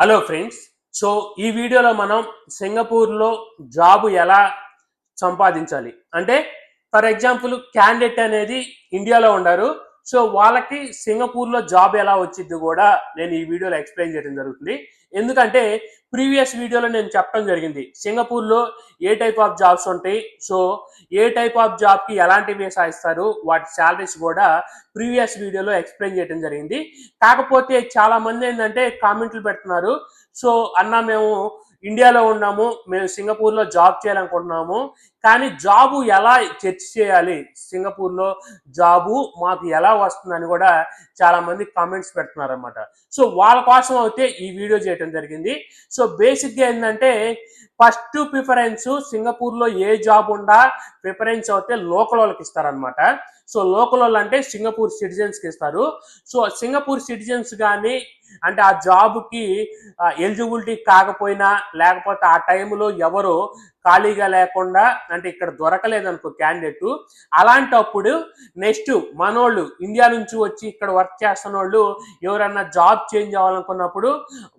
Hello friends so ఈ వీడియోలో మనం సింగపూర్లో జాబ్ ఎలా సంపాదించాలి? అంటే ఫర్ ఎగ్జాంపుల్ క్యాండిడేట్ అనేది ఇండియాలో ఉండరు. సో వాళ్ళకి సింగపూర్లో జాబ్ ఎలా వచ్చింది కూడా నేను ఈ వీడియోలో ఎక్స్ప్లెయిన్ చేయడం జరుగుతుంది. ఎందుకంటే ప్రీవియస్ వీడియోలో నేను చెప్పడం జరిగింది సింగపూర్లో ఏ టైప్ ఆఫ్ జాబ్స్ ఉంటాయి సో ఏ టైప్ ఆఫ్ జాబ్కి ఎలాంటి వీసా ఇస్తారు వాటి శాలరీస్ కూడా ప్రీవియస్ వీడియోలో ఎక్స్ప్లెయిన్ చేయడం జరిగింది. కాకపోతే చాలా మంది ఏంటంటే కామెంట్లు పెడుతున్నారు సో అన్న మేము ఇండియాలో ఉన్నాము మేము సింగపూర్లో జాబ్ చేయాలనుకుంటున్నాము. కానీ జాబు ఎలా చర్చ చేయాలి? సింగపూర్లో జాబు మాకు ఎలా వస్తుందని కూడా చాలామంది కామెంట్స్ పెడుతున్నారు అనమాట సో వాళ్ళ కోసం అయితే ఈ వీడియో చేయడం జరిగింది. సో బేసిక్గా ఏంటంటే ఫస్ట్ ప్రిఫరెన్స్ సింగపూర్లో ఏ జాబ్ ఉండా ప్రిఫరెన్స్ అయితే లోకల్ వాళ్ళకి ఇస్తారనమాట సో లోకల్ వాళ్ళు అంటే సింగపూర్ సిటిజన్స్కి ఇస్తారు. సో సింగపూర్ సిటిజన్స్ కానీ అంటే ఆ జాబ్కి ఎలిజిబిలిటీ కాకపోయినా లేకపోతే ఆ టైంలో ఎవరు ఖాళీగా లేకుండా అంటే ఇక్కడ దొరకలేదనుకో క్యాండిడేట్ అలాంటప్పుడు నెక్స్ట్ మనోళ్ళు ఇండియా నుంచి వచ్చి ఇక్కడ వర్క్ చేస్తున్న వాళ్ళు ఎవరన్నా జాబ్ చేంజ్ అవ్వాలనుకున్నప్పుడు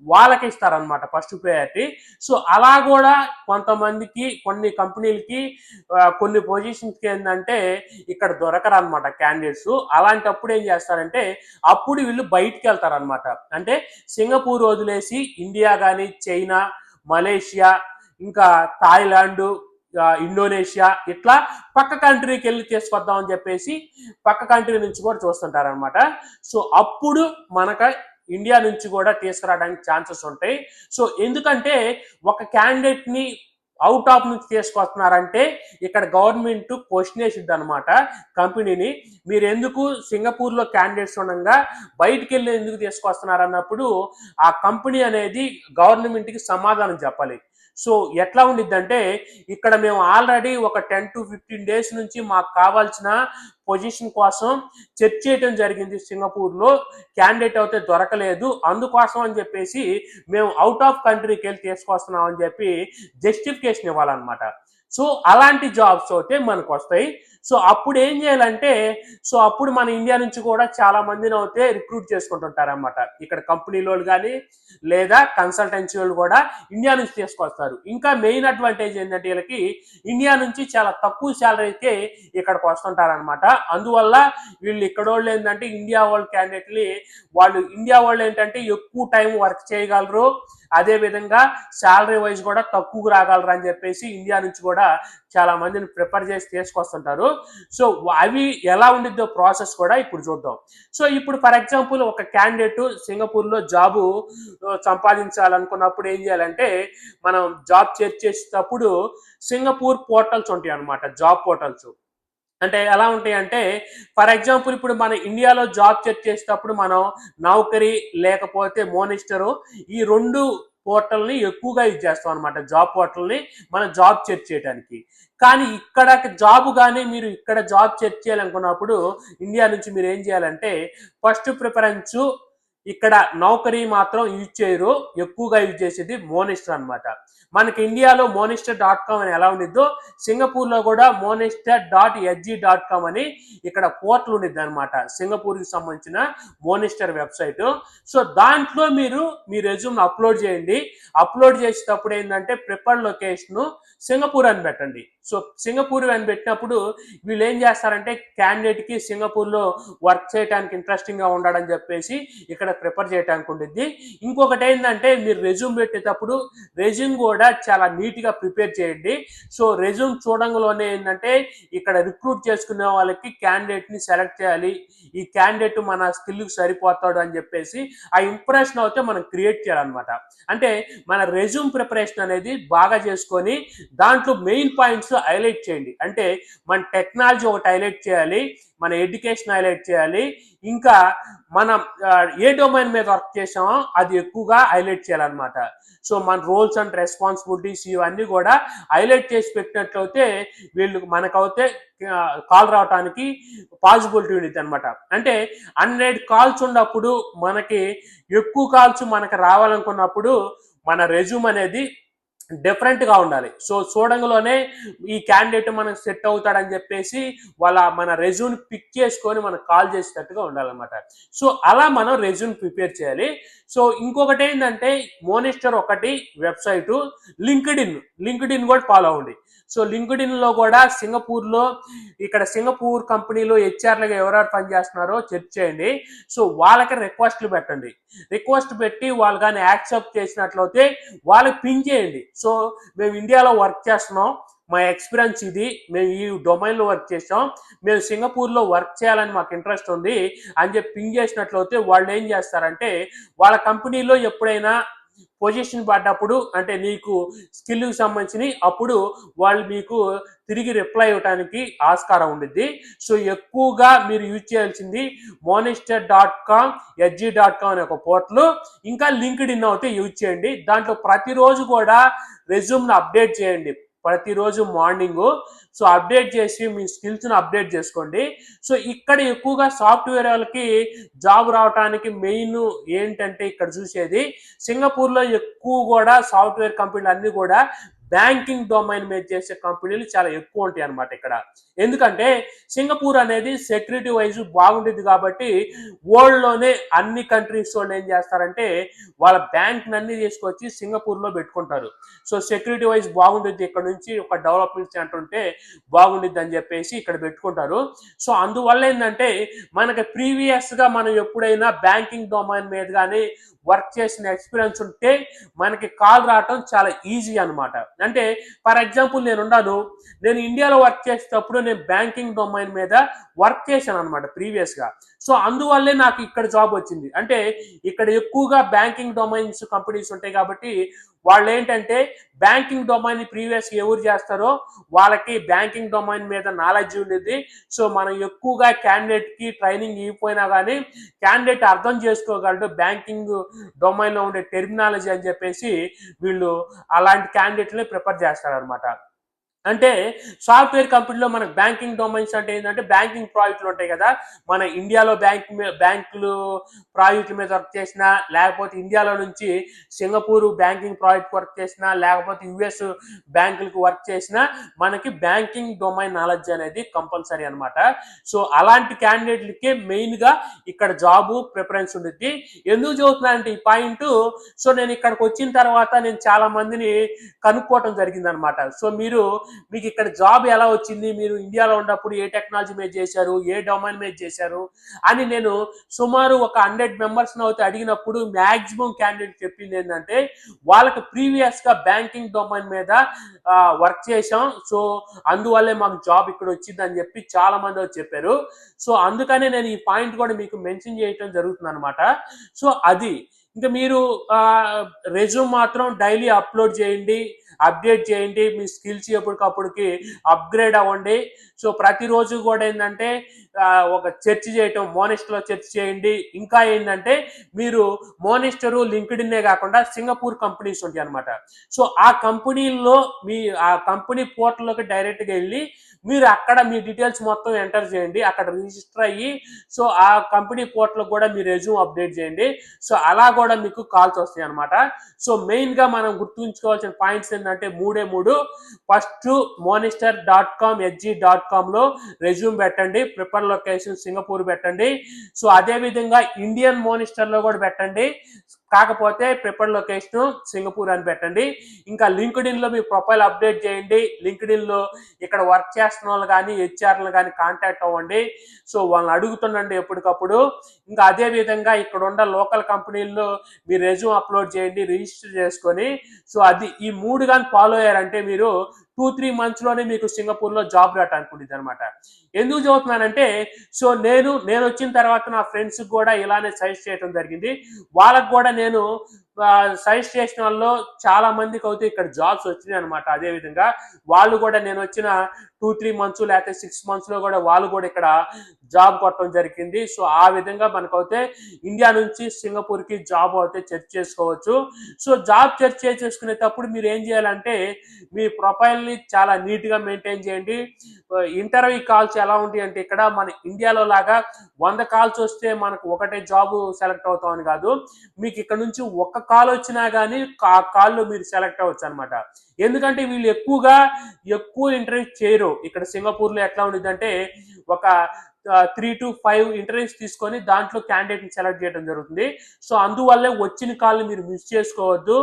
వాళ్ళకి ఇస్తారనమాట ఫస్ట్ ప్రయారిటీ సో అలా కూడా కొంతమందికి కొన్ని కంపెనీలకి కొన్ని పొజిషన్స్కి ఏంటంటే ఇక్కడ దొరకరా అనమాట క్యాండిడేట్స్ అలాంటప్పుడు ఏం చేస్తారంటే అప్పుడు వీళ్ళు బయటికి వెళ్తారనమాట అంటే సింగపూర్ వదిలేసి ఇండియా కానీ చైనా మలేషియా ఇంకా థాయిలాండ్ ఇండోనేషియా ఇట్లా పక్క కంట్రీకి వెళ్ళి తీసుకొద్దాం అని చెప్పేసి పక్క కంట్రీ నుంచి కూడా చూస్తుంటారనమాట సో అప్పుడు మనక ఇండియా నుంచి కూడా తీసుకురావడానికి ఛాన్సెస్ ఉంటాయి. సో ఎందుకంటే ఒక క్యాండిడేట్ని అవుట్ ఆఫ్ నుంచి తీసుకొస్తున్నారంటే ఇక్కడ గవర్నమెంట్ క్వశ్చన్ వేసిద్ది అనమాట కంపెనీని మీరు ఎందుకు సింగపూర్లో క్యాండిడేట్స్ ఉండగా బయటికి వెళ్ళి ఎందుకు తీసుకొస్తున్నారు అన్నప్పుడు ఆ కంపెనీ అనేది గవర్నమెంట్కి సమాధానం చెప్పాలి. సో ఎట్లా ఉండిద్దంటే ఇక్కడ మేము ఆల్రెడీ ఒక టెన్ టు ఫిఫ్టీన్ డేస్ నుంచి మాకు కావాల్సిన పొజిషన్ కోసం చెక్ చేయటం జరిగింది సింగపూర్లో. క్యాండిడేట్ అయితే దొరకలేదు. అందుకోసం అని చెప్పేసి మేము అవుట్ ఆఫ్ కంట్రీకి వెళ్ళి తీసుకొస్తున్నాం అని చెప్పి జస్టిఫికేషన్ ఇవ్వాలన్నమాట. సో అలాంటి జాబ్స్ అయితే మనకు వస్తాయి సో అప్పుడు ఏం చేయాలంటే సో అప్పుడు మన ఇండియా నుంచి కూడా చాలా మందిని అయితే రిక్రూట్ చేసుకుంటుంటారనమాట ఇక్కడ కంపెనీలో కానీ లేదా కన్సల్టెన్సీ వాళ్ళు కూడా ఇండియా నుంచి తీసుకొస్తారు. ఇంకా మెయిన్ అడ్వాంటేజ్ ఏంటంటే వీళ్ళకి ఇండియా నుంచి చాలా తక్కువ శాలరీకే ఇక్కడికి వస్తుంటారనమాట అందువల్ల వీళ్ళు ఇక్కడ వాళ్ళు ఏంటంటే ఇండియా వాళ్ళ క్యాండిడేట్ని వాళ్ళు ఇండియా వాళ్ళు ఏంటంటే ఎక్కువ టైం వర్క్ చేయగలరు. అదే విధంగా శాలరీ వైజ్ కూడా తక్కువ రాగలరు అని చెప్పేసి ఇండియా నుంచి కూడా చాలా మందిని ప్రిపేర్ చేసి తీసుకొస్తుంటారు. సో అవి ఎలా ఉండిద్దో ప్రాసెస్ కూడా ఇప్పుడు చూద్దాం. సో ఇప్పుడు ఫర్ ఎగ్జాంపుల్ ఒక క్యాండిడేట్ సింగపూర్లో జాబు uh, సంపాదించాలనుకున్నప్పుడు ఏం చేయాలంటే మనం జాబ్ చేర్చేసేటప్పుడు చేసేటప్పుడు సింగపూర్ పోర్టల్స్ ఉంటాయి అన్నమాట జాబ్ పోర్టల్స్ అంటే ఎలా ఉంటాయి అంటే ఫర్ ఎగ్జాంపుల్ ఇప్పుడు మన ఇండియాలో జాబ్ చెక్ చేసేటప్పుడు మనం నౌకరీ లేకపోతే మోనిస్టరు ఈ రెండు పోర్టల్ని ఎక్కువగా యూజ్ చేస్తాం అనమాట జాబ్ పోర్టల్ని మనం జాబ్ చెక్ చేయడానికి కానీ ఇక్కడ జాబ్ కానీ మీరు ఇక్కడ జాబ్ చెక్ చేయాలనుకున్నప్పుడు ఇండియా నుంచి మీరు ఏం చేయాలంటే ఫస్ట్ ప్రిఫరెన్స్ ఇక్కడ నౌకరీ మాత్రం యూజ్ చేయరు ఎక్కువగా యూజ్ చేసేది మోనిస్టర్ అన్నమాట. మనకి ఇండియాలో మోనిస్టర్ డాట్ కామ్ అని ఎలా ఉండిద్దో సింగపూర్లో కూడా monster dot SG dot com అని ఇక్కడ పోర్టల్ ఉండిద్ది అనమాట సింగపూర్కి సంబంధించిన మోనిస్టర్ వెబ్సైట్. సో దాంట్లో మీరు మీ రెజ్యూమ్ అప్లోడ్ చేయండి. అప్లోడ్ చేసేటప్పుడు ఏంటంటే ప్రిపర్ లొకేషన్ సింగపూర్ అని పెట్టండి. సో సింగపూర్ అని పెట్టినప్పుడు వీళ్ళు ఏం చేస్తారంటే క్యాండిడేట్కి సింగపూర్లో వర్క్ చేయడానికి ఇంట్రెస్టింగ్గా ఉండడని చెప్పేసి ఇక్కడ ప్రిపేర్ చేయడానికి ఉండిద్ది. ఇంకొకటి ఏంటంటే మీరు రెజ్యూమ్ పెట్టేటప్పుడు రెజ్యూమ్ కూడా చాలా నీట్గా ప్రిపేర్ చేయండి. సో రెజ్యూమ్ చూడంలోనే ఏంటంటే ఇక్కడ రిక్రూట్ చేసుకునే వాళ్ళకి క్యాండిడేట్ని సెలెక్ట్ చేయాలి. ఈ క్యాండిడేట్ మన స్కిల్కి సరిపోతాడు అని చెప్పేసి ఆ ఇంప్రెషన్ అయితే మనం క్రియేట్ చేయాలన్నమాట. అంటే మన రెజ్యూమ్ ప్రిపరేషన్ అనేది బాగా చేసుకొని దాంట్లో మెయిన్ పాయింట్స్ హైలైట్ చేయండి. అంటే మన టెక్నాలజీ ఒకటి హైలైట్ చేయాలి మన ఎడ్యుకేషన్ హైలైట్ చేయాలి ఇంకా మనం ఏ డొమైన్ మీద వర్క్ చేసామో అది ఎక్కువగా హైలైట్ చేయాలన్నమాట. సో మన రోల్స్ అండ్ రెస్పాన్సిబిలిటీస్ ఇవన్నీ కూడా హైలైట్ చేసి పెట్టినట్లయితే వీళ్ళు మనకైతే కాల్ రావడానికి పాసిబిలిటీ ఉండేది అనమాట అంటే హండ్రెడ్ కాల్స్ ఉన్నప్పుడు మనకి ఎక్కువ కాల్స్ మనకి రావాలనుకున్నప్పుడు మన రెజ్యూమ్ అనేది డిఫరెంట్గా ఉండాలి. సో చూడంగలోనే ఈ క్యాండిడేట్ మనకు సెట్ అవుతాడని చెప్పేసి వాళ్ళ మన రెజ్యూమ్ పిక్ చేసుకొని మనం కాల్ చేసేటట్టుగా ఉండాలన్నమాట. సో అలా మనం రెజ్యూమ్ ప్రిపేర్ చేయాలి. సో ఇంకొకటి ఏంటంటే మోనిస్టర్ ఒకటి website LinkedIn LinkedIn కూడా ఫాలో అవ్వండి. సో లింక్డ్ ఇన్లో కూడా సింగపూర్లో ఇక్కడ సింగపూర్ కంపెనీలో హెచ్ఆర్లుగా ఎవరెవరు పనిచేస్తున్నారో చెక్ చేయండి. సో వాళ్ళకి రిక్వెస్ట్లు పెట్టండి. రిక్వెస్ట్ పెట్టి వాళ్ళు కానీ యాక్సెప్ట్ చేసినట్లయితే వాళ్ళకి పిన్ చేయండి. సో మేము ఇండియాలో వర్క్ చేస్తున్నాం. మా ఎక్స్పీరియన్స్ ఇది. మేము ఈ డొమైన్లో వర్క్ చేసాం మేము సింగపూర్లో వర్క్ చేయాలని మాకు ఇంట్రెస్ట్ ఉంది. అని చెప్పి పింగ్ చేసినట్లయితే వాళ్ళు ఏం చేస్తారంటే వాళ్ళ కంపెనీలో ఎప్పుడైనా పొజిషన్ పడ్డప్పుడు అంటే నీకు స్కిల్కి సంబంధించి అప్పుడు వాళ్ళు మీకు తిరిగి రిప్లై ఇవ్వడానికి ఆస్కారం ఉండిద్ది. సో ఎక్కువగా మీరు యూజ్ చేయాల్సింది monster dot com SG dot com అనే ఒక పోర్టల్. ఇంకా లింక్డ్ ఇన్ అయితే యూజ్ చేయండి. దాంట్లో ప్రతిరోజు కూడా రెజ్యూమ్ను అప్డేట్ చేయండి. ప్రతిరోజు మార్నింగ్. సో అప్డేట్ చేసి మీ స్కిల్స్ను అప్డేట్ చేసుకోండి. సో ఇక్కడ ఎక్కువగా సాఫ్ట్వేర్ వాళ్ళకి జాబ్ రావడానికి మెయిన్ ఏంటంటే ఇక్కడ చూసేది సింగపూర్లో ఎక్కువ కూడా సాఫ్ట్వేర్ కంపెనీలు అన్నీ కూడా బ్యాంకింగ్ డొమైన్ మీద చేసే కంపెనీలు చాలా ఎక్కువ ఉంటాయి అన్నమాట ఇక్కడ. ఎందుకంటే సింగపూర్ అనేది సెక్యూరిటీ వైజ్ బాగుంటుంది కాబట్టి వరల్డ్లోనే అన్ని కంట్రీస్ వాళ్ళు ఏం చేస్తారంటే వాళ్ళ బ్యాంక్ అన్ని తీసుకొచ్చి సింగపూర్లో పెట్టుకుంటారు. సో సెక్యూరిటీ వైజ్ బాగుంటుంది ఇక్కడ నుంచి ఒక డెవలప్మెంట్ సెంటర్ ఉంటే బాగుండిద్ది అని చెప్పేసి ఇక్కడ పెట్టుకుంటారు. సో అందువల్ల ఏంటంటే మనకి ప్రీవియస్గా మనం ఎప్పుడైనా బ్యాంకింగ్ డొమైన్ మీద కానీ వర్క్ చేసిన ఎక్స్పీరియన్స్ ఉంటే మనకి కాల్ రావటం చాలా ఈజీ అన్నమాట. అంటే ఫర్ ఎగ్జాంపుల్ నేను ఉన్నాను నేను ఇండియాలో వర్క్ చేసేటప్పుడు నేను బ్యాంకింగ్ డొమైన్ మీద వర్క్ చేశాను అనమాట ప్రీవియస్గా. సో అందువల్లే నాకు ఇక్కడ జాబ్ వచ్చింది. అంటే ఇక్కడ ఎక్కువగా బ్యాంకింగ్ డొమైన్స్ కంపెనీస్ ఉంటాయి కాబట్టి వాళ్ళు ఏంటంటే బ్యాంకింగ్ డొమైన్ ప్రీవియస్ ఎవరు చేస్తారో వాళ్ళకి బ్యాంకింగ్ డొమైన్ మీద నాలెడ్జ్ ఉండేది. సో మనం ఎక్కువగా క్యాండిడేట్కి ట్రైనింగ్ ఇవ్వకపోయినా కానీ క్యాండిడేట్ అర్థం చేసుకోగలడు బ్యాంకింగ్ డొమైన్లో ఉండే టెర్మినాలజీ అని చెప్పేసి వీళ్ళు అలాంటి క్యాండిడేట్లే ప్రిపేర్ చేస్తారనమాట అంటే సాఫ్ట్వేర్ కంపెనీలో మనకు బ్యాంకింగ్ డొమైన్స్ అంటే ఏంటంటే బ్యాంకింగ్ ప్రాజెక్టులు ఉంటాయి కదా. మన ఇండియాలో బ్యాంక్ బ్యాంకులు ప్రాజెక్టుల మీద వర్క్ చేసినా లేకపోతే ఇండియాలో నుంచి సింగపూర్ బ్యాంకింగ్ ప్రాజెక్ట్ వర్క్ చేసినా లేకపోతే యుఎస్ బ్యాంకులకు వర్క్ చేసినా మనకి బ్యాంకింగ్ డొమైన్ నాలెడ్జ్ అనేది కంపల్సరీ అనమాట సో అలాంటి క్యాండిడేట్లకి మెయిన్గా ఇక్కడ జాబు ప్రిఫరెన్స్ ఉంటుంది ఎందుకు చదువుతున్నానంటే ఈ పాయింట్ సో నేను ఇక్కడికి వచ్చిన తర్వాత నేను చాలా మందిని కనుక్కోవటం జరిగింది అనమాట సో మీరు మీకు ఇక్కడ జాబ్ ఎలా వచ్చింది? మీరు ఇండియాలో ఉన్నప్పుడు ఏ టెక్నాలజీ మీద చేశారు? ఏ డొమైన్ మీద చేశారు? అని నేను సుమారు ఒక హండ్రెడ్ మెంబర్స్ని అయితే అడిగినప్పుడు మ్యాక్సిమం క్యాండిడేట్ చెప్పింది ఏంటంటే వాళ్ళకి ప్రీవియస్గా బ్యాంకింగ్ డొమైన్ మీద వర్క్ చేశాం. సో అందువల్లే మాకు జాబ్ ఇక్కడ వచ్చింది అని చెప్పి చాలా మంది చెప్పారు. సో అందుకనే నేను ఈ పాయింట్ కూడా మీకు మెన్షన్ చేయటం జరుగుతుంది అనమాట సో అది ఇంకా మీరు రెజ్యూమ్ మాత్రం డైలీ అప్లోడ్ చేయండి అప్డేట్ చేయండి మీ స్కిల్స్ ఎప్పటికప్పుడుకి అప్గ్రేడ్ అవ్వండి. సో ప్రతిరోజు కూడా ఏంటంటే ఒక చర్చ్ చేయటం మోనిస్టర్లో చర్చ్ చేయండి. ఇంకా ఏంటంటే మీరు మోనిస్టరు లింక్డ్ఇన్నే కాకుండా సింగపూర్ కంపెనీస్ ఉంటాయి అనమాట సో ఆ కంపెనీల్లో మీ ఆ కంపెనీ పోర్టల్లోకి డైరెక్ట్గా వెళ్ళి మీరు అక్కడ మీ డీటెయిల్స్ మొత్తం ఎంటర్ చేయండి. అక్కడ రిజిస్టర్ అయ్యి సో ఆ కంపెనీ పోర్టల్ కూడా మీ రెజ్యూమ్ అప్డేట్ చేయండి. సో అలా కూడా మీకు కాల్స్ వస్తాయి అనమాట సో మెయిన్గా మనం గుర్తుంచుకోవాల్సిన పాయింట్స్ ఏంటంటే మూడే మూడు. First monster dot com SG dot కామ్లో resume పెట్టండి. ప్రిపర్ లొకేషన్ సింగపూర్ పెట్టండి. సో అదే విధంగా ఇండియన్ మోనిస్టర్లో కూడా పెట్టండి. కాకపోతే ప్రిపర్ లొకేషన్ సింగపూర్ అని పెట్టండి. ఇంకా లింక్డ్ ఇన్లో మీ ప్రొఫైల్ అప్డేట్ చేయండి. లింక్డ్ ఇన్లో ఇక్కడ వర్క్ చేస్తున్న వాళ్ళు కానీ హెచ్ఆర్లు కానీ కాంటాక్ట్ అవ్వండి. సో వాళ్ళని అడుగుతుండండి ఎప్పటికప్పుడు. ఇంకా అదే విధంగా ఇక్కడ ఉన్న లోకల్ కంపెనీల్లో మీ రెజ్యూమ్ అప్లోడ్ చేయండి రిజిస్టర్ చేసుకొని. సో అది ఈ మూడు కానీ ఫాలో అయ్యారంటే మీరు టూ త్రీ మంత్స్లోనే మీకు సింగపూర్లో జాబ్ రాట్ అనుకుంటుంది అనమాట ఎందుకు చదువుతున్నానంటే సో నేను నేను వచ్చిన తర్వాత నా ఫ్రెండ్స్ కూడా ఇలానే సజెస్ట్ చేయడం జరిగింది. వాళ్ళకు కూడా నేను సజెస్ట్ చేసిన వాళ్ళు చాలా మందికి అయితే ఇక్కడ జాబ్స్ వచ్చినాయి అనమాట అదే విధంగా వాళ్ళు కూడా నేను వచ్చిన టూ త్రీ మంత్స్ లేకపోతే సిక్స్ మంత్స్లో కూడా వాళ్ళు కూడా ఇక్కడ జాబ్ కొట్టడం జరిగింది. సో ఆ విధంగా మనకైతే ఇండియా నుంచి సింగపూర్కి జాబ్ అయితే చెక్ చేసుకోవచ్చు. సో జాబ్ చెక్ చేసుకునేటప్పుడు మీరు ఏం చేయాలంటే మీ ప్రొఫైల్ని చాలా నీట్గా మెయింటైన్ చేయండి. ఇంటర్వ్యూ కాల్స్ ఎలా ఉంది అంటే ఇక్కడ మన ఇండియాలో లాగా వంద కాల్స్ వస్తే మనకు ఒకటే జాబ్ సెలెక్ట్ అవుతామని కాదు. మీకు ఇక్కడ నుంచి ఒక్క కాల్ వచ్చినా కానీ ఆ కాల్లో మీరు సెలెక్ట్ అవ్వచ్చు అనమాట ఎందుకంటే వీళ్ళు ఎక్కువగా ఎక్కువ ఇంటర్వ్యూ చేయరు. ఇక్కడ సింగపూర్లో ఎట్లా ఉండేది ఒక త్రీ టు ఫైవ్ ఇంటర్వ్యూస్ తీసుకొని దాంట్లో క్యాండిడేట్ని సెలెక్ట్ చేయడం జరుగుతుంది. సో అందువల్లే వచ్చిన కాల్ని మీరు మిస్ చేసుకోవద్దు.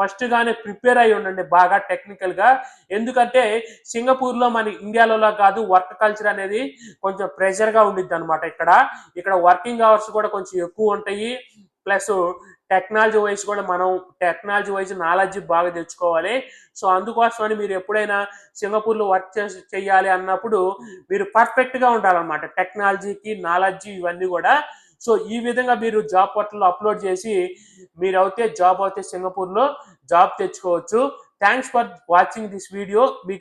ఫస్ట్ గానే ప్రిపేర్ అయి ఉండండి బాగా టెక్నికల్గా. ఎందుకంటే సింగపూర్లో మన ఇండియాలో కాదు వర్క్ కల్చర్ అనేది కొంచెం ప్రెషర్గా ఉండిద్ది అనమాట ఇక్కడ. ఇక్కడ వర్కింగ్ అవర్స్ కూడా కొంచెం ఎక్కువ ఉంటాయి. ప్లస్ టెక్నాలజీ వైజ్ కూడా మనం టెక్నాలజీ వైజ్ నాలెడ్జ్ బాగా తెచ్చుకోవాలి. సో అందుకోసమని మీరు ఎప్పుడైనా సింగపూర్లో వర్క్ చేసి చేయాలి అన్నప్పుడు మీరు పర్ఫెక్ట్గా ఉండాలన్నమాట. టెక్నాలజీకి నాలెడ్జ్ ఇవన్నీ కూడా. సో ఈ విధంగా మీరు జాబ్ పోర్టల్లో అప్లోడ్ చేసి మీరు అయితే జాబ్ అయితే సింగపూర్లో జాబ్ తెచ్చుకోవచ్చు. Thanks for watching this video మీకు